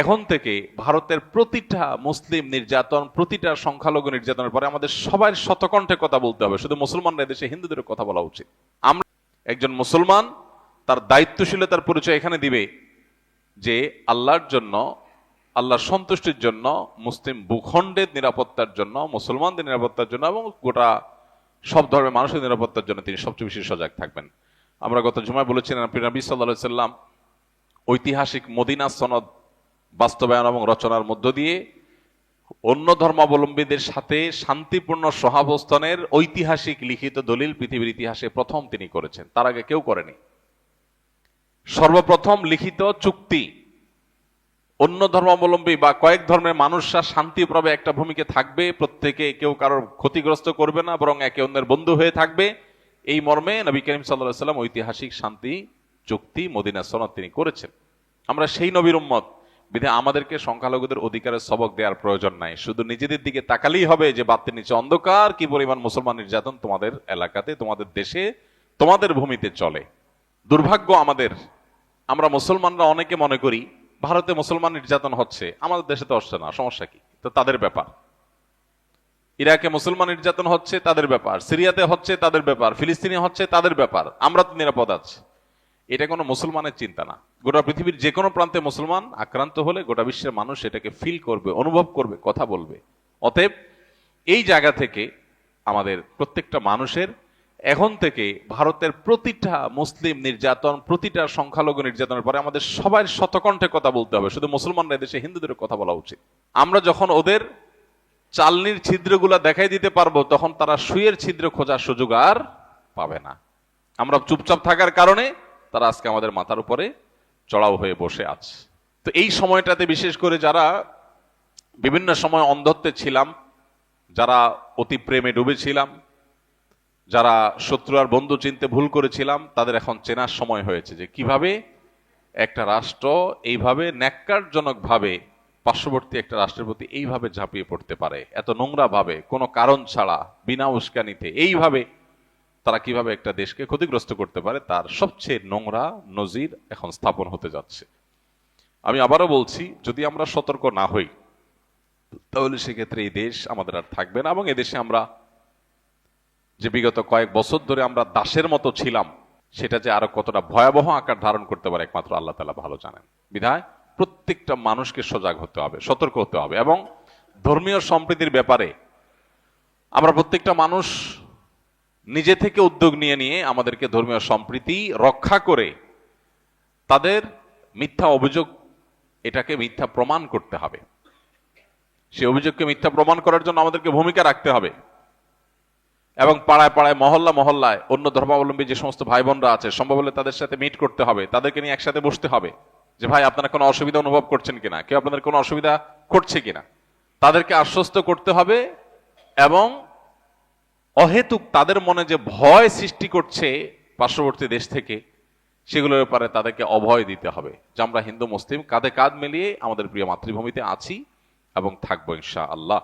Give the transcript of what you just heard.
এখন থেকে ভারতের প্রতিটা মুসলিম নির্যাতন, প্রতিটা সংখ্যালঘু নির্যাতনের পরে আমাদের সবাই শতকণ্ঠে কথা বলতে হবে। শুধু মুসলমানরা দেশে হিন্দুদের কথা বলা উচিত। আমরা একজন মুসলমান, তার দায়িত্বশীলতার পরিচয় এখানে দিবে যে আল্লাহর জন্য, আল্লাহর সন্তুষ্টির জন্য, মুসলিম ভূখণ্ডের নিরাপত্তার জন্য, মুসলমানদের নিরাপত্তার জন্য এবং গোটা সব ধর্মের মানুষের নিরাপত্তার জন্য তিনি সবচেয়ে বেশি সজাগ থাকবেন। আমরা গত জুমায় বলেছিলেন নবী সাল্লাহ সাল্লাম ঐতিহাসিক মদিনা সনদ বাস্তবায়ন এবং রচনার মধ্য দিয়ে অন্য ধর্মাবলম্বীদের সাথে শান্তিপূর্ণ সহাবস্থানের ঐতিহাসিক লিখিত দলিল পৃথিবীর ইতিহাসে প্রথম তিনি করেছেন। তার আগে কেউ করেনি। সর্বপ্রথম লিখিত চুক্তি অন্য ধর্মাবলম্বী বা কয়েক ধর্মের মানুষরা শান্তিপ্রবে একটা ভূমিকে থাকবে, প্রত্যেকে কেউ কারোর ক্ষতিগ্রস্ত করবে না, বরং একে অন্যের বন্ধু হয়ে থাকবে। এই মর্মে নবী করিম সাল্লাহ সাল্লাম ঐতিহাসিক শান্তি চুক্তি মদিনা সনদ তিনি করেছেন। আমরা সেই নবীর উম্মত। বিধে আমাদেরকে সংখ্যালঘুদের অধিকারের সবক দেওয়ার প্রয়োজন নাই। শুধু নিজেদের দিকে তাকালেই হবে যে বাতির নিচে অন্ধকার, কি পরিমাণ মুসলমান নির্যাতন তোমাদের এলাকাতে, তোমাদের দেশে, তোমাদের ভূমিতে চলে। দুর্ভাগ্য আমাদের। আমরা মুসলমানরা অনেকে মনে করি, ভারতে মুসলমান নির্যাতন হচ্ছে, আমাদের দেশে তো হচ্ছে না, সমস্যা কি? তো তাদের ব্যাপার। ইরাকে মুসলমান নির্যাতন হচ্ছে, তাদের ব্যাপার। সিরিয়াতে হচ্ছে, তাদের ব্যাপার। ফিলিস্তিনে হচ্ছে, তাদের ব্যাপার। আমরা তো নিরাপদ আছি। এটা কোনো মুসলমানের চিন্তা না। গোটা পৃথিবীর যে কোনো প্রান্তে মুসলমান আক্রান্ত হলে গোটা বিশ্বের মানুষ এটাকে ফিল করবে, অনুভব করবে, কথা বলবে। অতএব এই জায়গা থেকে আমাদের প্রত্যেকটা মানুষের এখন থেকে ভারতের প্রতিটা মুসলিম নির্যাতন, প্রতিটা সংখ্যালঘু নির্যাতনের পরে আমাদের সবার শতকণ্ঠে কথা বলতে হবে। শুধু মুসলমানরা দেশে হিন্দুদের কথা বলা উচিত। আমরা যখন ওদের চালনির ছিদ্রগুলা দেখাই দিতে পারব, তখন তারা সুয়ের ছিদ্র খোঁজার সুযোগ আর পাবে না। আমরা চুপচাপ থাকার কারণে তারা আজকে আমাদের মাথার উপরে চড়াও হয়ে বসে আছে। তো এই সময়টাতে বিশেষ করে যারা বিভিন্ন সময় অন্ধত্বে ছিলাম, যারা অতি প্রেমে ডুবেছিলাম, যারা শত্রু আর বন্ধু চিনতে ভুল করেছিলাম, তাদের এখন চেনার সময় হয়েছে যে কীভাবে একটা রাষ্ট্র এইভাবে ন্যাক্কারজনক ভাবে পার্শ্ববর্তী একটা রাষ্ট্রের প্রতি এইভাবে ঝাঁপিয়ে পড়তে পারে, এত নোংরা ভাবে কোনো কারণ ছাড়া, বিনা উস্কানিতে, এইভাবে তারা কীভাবে একটা দেশকে ক্ষতিগ্রস্ত করতে পারে, তার সবচেয়ে নোংরা নজির এখন স্থাপন হতে যাচ্ছে। আমি আবারও বলছি, যদি আমরা সতর্ক না হই, তাহলে সেক্ষেত্রে এই দেশ আমাদের আর থাকবে না এবং এদেশে আমরা যে বিগত কয়েক বছর ধরে আমরা দাসের মতো ছিলাম, সেটা যে আরও কতটা ভয়াবহ আকার ধারণ করতে পারে, একমাত্র আল্লাহ তালা ভালো জানেন। বিধায় প্রত্যেকটা মানুষকে সজাগ হতে হবে, সতর্ক হতে হবে এবং ধর্মীয় সম্প্রীতির ব্যাপারে আমরা প্রত্যেকটা মানুষ নিজে থেকে উদ্যোগ নিয়ে নিয়ে আমাদেরকে ধর্মীয় সম্প্রীতি রক্ষা করে তাদের মিথ্যা অভিযোগ এটাকে মিথ্যা প্রমাণ করতে হবে। সে অভিযোগকে মিথ্যা প্রমাণ করার জন্য আমাদেরকে ভূমিকা রাখতে হবে। এবং পাড়ায় পাড়ায়, মহল্লা মহল্লায় অন্য ধর্মাবলম্বী যে সমস্ত ভাই বোনরা আছে সম্ভব হলে তাদের সাথে মিট করতে হবে, তাদেরকে নিয়ে একসাথে বসতে হবে যে, ভাই, আপনারা কোনো অসুবিধা অনুভব করছেন কিনা? কেউ আপনাদের কোনো অসুবিধা করছে কিনা? তাদেরকে আশ্বস্ত করতে হবে এবং অহেতুক তাদের মনে যে ভয় সৃষ্টি করছে পার্শ্ববর্তী দেশ থেকে, সেগুলোর ব্যাপারে তাদেরকে অভয় দিতে হবে। যে আমরা হিন্দু, মুসলিম, কাঁধে কাঁধ মিলিয়ে আমাদের প্রিয় মাতৃভূমিতে আছি এবং থাকব ইনশা আল্লাহ